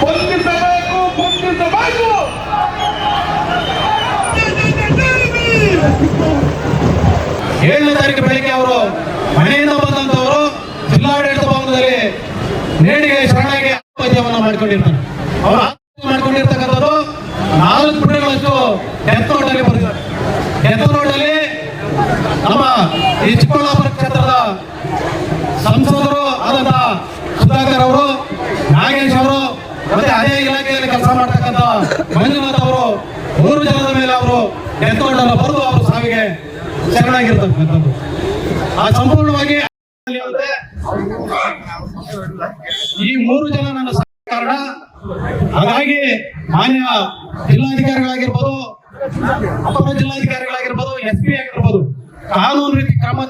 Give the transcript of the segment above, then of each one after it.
ಹೊಂದಿಸಬೇಕು ಕುಂದಿಸಬೇಕು ಏಳನೇ ತಾರೀಕು ಬೆಳಿಗ್ಗೆ ಅವರು ಮನೆಯಿಂದ ಬಂದಂತವರು ಜಿಲ್ಲಾಡಳಿತ ಭವನದಲ್ಲಿ ನೇಣಿಗೆ ಶರಣಾಗಿ ಆತ್ಮಹತ್ಯವನ್ನು ಮಾಡಿಕೊಂಡಿರ್ತಾರೆ. ಅವರು ಆತ್ಮಹತ್ಯೆ ಮಾಡಿಕೊಂಡಿರ್ತಕ್ಕಂಥದ್ದು ನಾಲ್ಕು ಪುಟಗಳಷ್ಟು ಡೆತ್ ನೋಟಲ್ಲಿ ಬರೆದಿದ್ದಾರೆ. ಡೆತ್ ನೋಟಲ್ಲಿ ನಮ್ಮ ಈ ಚಿಕ್ಕಬಳ್ಳಾಪುರ ಕ್ಷೇತ್ರದ ಸಂಸದರು ಆದಂತಹ ಸುಧಾಕರ್ ಅವರು ಮತ್ತೆ ಅದೇ ಇಲಾಖೆಯಲ್ಲಿ ಕೆಲಸ ಮಾಡ್ತಕ್ಕಂಥ ಮಂಜುನಾಥ್ ಅವರು, ಮೂರು ಜನದ ಮೇಲೆ ಅವರು ಡೆತ್ ನೋಟನ್ನು ಬರೆದು ಅವರು ಸಾವಿಗೆ ಶರಣಾಗಿರ್ತಕ್ಕಂಥದ್ದು. ಆ ಸಂಪೂರ್ಣವಾಗಿ ಈ ಮೂರು ಜನ ನನ್ನ ಕಾರಣ ಹಾಗಾಗಿ ಮಾನ್ಯ ಜಿಲ್ಲಾಧಿಕಾರಿಗಳಾಗಿರ್ಬೋದು, ಅಪರ ಜಿಲ್ಲಾಧಿಕಾರಿಗಳಾಗಿರ್ಬೋದು, ಎಸ್ ಪಿ ಆಗಿರ್ಬೋದು, ಕಾನೂನು ರೀತಿ ಕ್ರಮ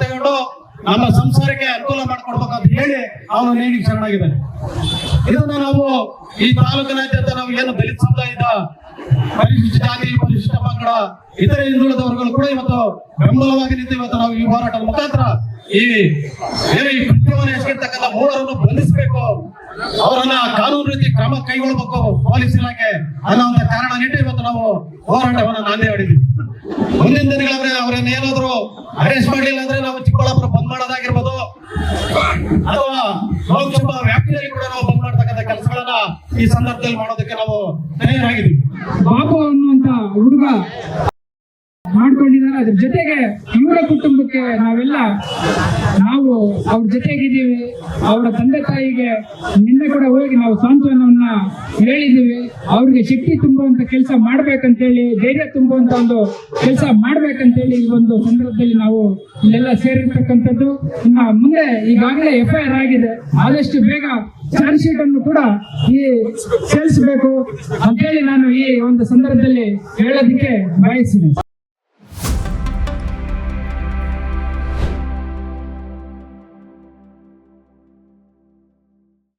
ನಮ್ಮ ಸಂಸಾರಕ್ಕೆ ಅನುಕೂಲ ಅಂತ ಹೇಳಿ ಅವನು ನೀಡಿ ಶರಣಾಗಿದ್ದಾನೆ. ಇದನ್ನ ನಾವು ಈ ತಾಲೂಕಿನಾದ್ಯಂತ ನಾವು ಏನು ದಲಿತ ಸಮುದಾಯದ ಪರಿಶಿಷ್ಟ ಜಾತಿ, ಪರಿಶಿಷ್ಟ ಮಕ್ಕಳ ಇತರೆ ಹಿಂದುಳಿದ ವರ್ಗಗಳು ಕೂಡ ಇವತ್ತು ಬೆಂಬಲವಾಗಿ ನಿಂತು ಇವತ್ತು ನಾವು ಈ ಹೋರಾಟದ ಮುಖಾಂತರ ಈ ಏನು ಈ ಕೃತ್ಯವನ್ನು ಎಸಗಿರ್ತಕ್ಕಂಥ ಮೂವರನ್ನು ಬಂಧಿಸಬೇಕು. ಅವರನ್ನ ಕಾನೂನು ರೀತಿ ಕ್ರಮ ಕೈಗೊಳ್ಳಬೇಕು ಪೊಲೀಸ್ ಇಲಾಖೆ ಅನ್ನೋ ಕಾರಣ ನೀಡಿ ನಾವು ಹೋರಾಟವನ್ನು ನಾನೇ ಹೊಡಿದ್ವಿ ಮುಂದಿನ ದಿನಗಳಂದ್ರೆ ಅವರನ್ನ ಏನಾದ್ರು ಅರೆಸ್ಟ್ ಮಾಡಲಿಲ್ಲ ಅಂದ್ರೆ ನಾವು ಚಿಕ್ಕಬಳ್ಳಾಪುರ ಬಂದ್ ಮಾಡೋದಾಗಿರ್ಬೋದು. ಅಥವಾ ಲೋಕಸಭಾ ವ್ಯಾಪ್ತಿಯಲ್ಲಿ ಕೂಡ ನಾವು ಬಂದ್ ಮಾಡ್ತಕ್ಕಂಥ ಕೆಲಸಗಳನ್ನ ಈ ಸಂದರ್ಭದಲ್ಲಿ ಮಾಡೋದಕ್ಕೆ ನಾವು ತಯಾರಾಗಿದ್ದೀವಿ. ಬಾಬು ಅನ್ನುವಂತ ಹುಡುಗ ಅದ್ರ ಜೊತೆಗೆ ಇವರ ಕುಟುಂಬಕ್ಕೆ ನಾವೆಲ್ಲ, ನಾವು ಅವ್ರ ಜೊತೆಗಿದ್ದೀವಿ, ಅವರ ತಂದೆ ತಾಯಿಗೆ ನಿನ್ನೆ ಕೂಡ ಹೋಗಿ ನಾವು ಸಾಂತ್ವನವನ್ನ ಹೇಳಿದ್ದೀವಿ ಅವ್ರಿಗೆ ಶಕ್ತಿ ತುಂಬುವಂತ ಕೆಲಸ ಮಾಡ್ಬೇಕಂತೇಳಿ, ಧೈರ್ಯ ತುಂಬುವಂತ ಒಂದು ಕೆಲಸ ಮಾಡ್ಬೇಕಂತೇಳಿ ಈ ಒಂದು ಸಂದರ್ಭದಲ್ಲಿ ನಾವು ಇಲ್ಲೆಲ್ಲ ಸೇರಿರ್ತಕ್ಕಂಥದ್ದು. ಇನ್ನ ಮುಂದೆ ಈಗಾಗಲೇ ಎಫ್ ಐ ಆರ್ ಆಗಿದೆ. ಆದಷ್ಟು ಬೇಗ ಚಾರ್ಜ್ ಶೀಟ್ ಅನ್ನು ಕೂಡ ಈ ಸೇರಿಸಬೇಕು ಅಂತೇಳಿ ನಾನು ಈ ಒಂದು ಸಂದರ್ಭದಲ್ಲಿ ಹೇಳೋದಕ್ಕೆ ಬಯಸ್ತೀನಿ.